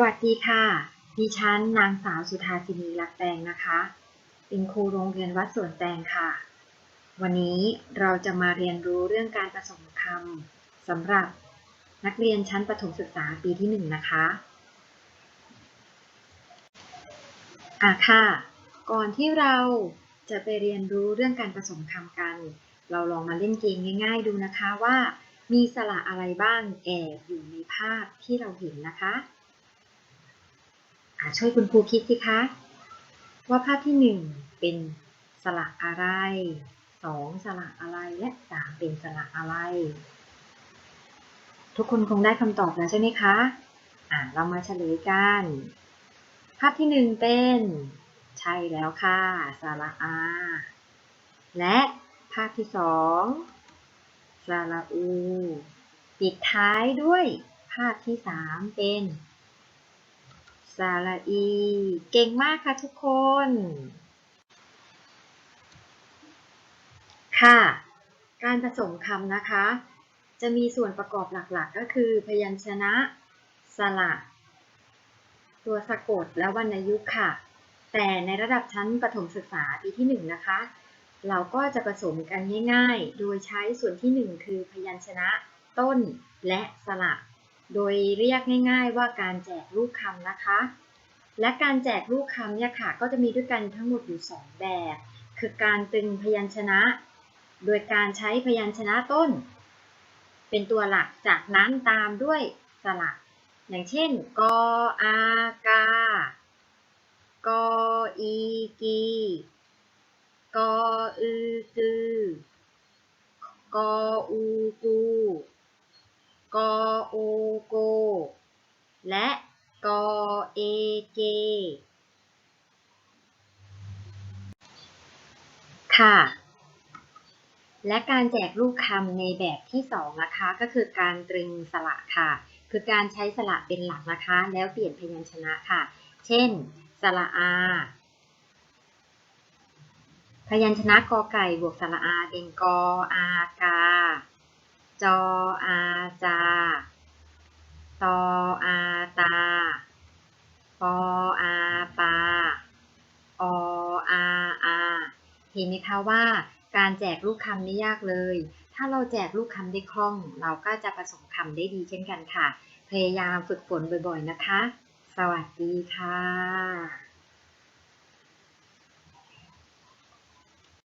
วัสดีค่ะ ดิฉันนางสาวสุธาสินีรักแตงนะคะ เป็นครูโรงเรียนวัดสวนแตงค่ะ วันนี้เราจะมาเรียนรู้เรื่องการผสมคำสำหรับนักเรียนชั้นประถมศึกษาปีที่หนึ่งนะคะอะค่ะ ก่อนที่เราจะไปเรียนรู้เรื่องการผสมคำกัน เราลองมาเล่นเกมง่าย ๆ ดูนะคะว่ามีสระอะไรบ้างแอบอยู่ในภาพที่เราเห็นนะคะ ช่วยคุณครูคิดสิคะ ว่าภาพที่หนึ่งเป็นสระอะไรสองสระอะไรและสามเป็นสระอะไร ทุกคนคงได้คำตอบแล้วใช่ไหมคะอะเรามาเฉลยกัน ภาพที่หนึ่งเป็น ใช่แล้วค่ะ สระอา และภาพที่สองสระอู ปิดท้ายด้วยภาพที่สามเป็น สระอี เก่งมากค่ะทุกคน ค่ะ การผสมคำนะคะ จะมีส่วนประกอบหลักๆ ก็คือ พยัญชนะ สระ ตัวสะกดและวรรณยุกต์ค่ะ แต่ในระดับชั้นประถมศึกษาปีที่ 1 นะคะ เราก็จะผสมกันง่ายๆ โดยใช้ส่วนที่ 1 คือพยัญชนะ ต้นและสระ โดยเรียกง่าย ๆ ว่าการแจกลูกคำนะคะ และการแจกลูกคำเนี่ยค่ะ ก็จะมีด้วยกันทั้งหมดอยู่ 2 แบบ คือการตึงพยัญชนะ โดยการใช้พยัญชนะต้น เป็นตัวหลัก จากนั้นตามด้วยสระ อย่างเช่น กออากากออีกีกออือกือกออูกู กอโอโก และกเอเก ค่ะ และการแจกลูกคำในแบบที่สองนะคะก็คือการตรึงสระค่ะ คือการใช้สระเป็นหลักนะคะ แล้วเปลี่ยนพยัญชนะค่ะ เช่น สระอา พยัญชนะกอไก่บวกสระอาเป็นกออากา จออาจาตออาตาปออาปาออาอาเห็นไหมคะว่าการแจกลูกคำไม่ยากเลย ถ้าเราแจกลูกคำได้คล่อง เราก็จะผสมคำได้ดีเช่นกันค่ะ พยายามฝึกฝนบ่อยๆนะคะ สวัสดีค่ะ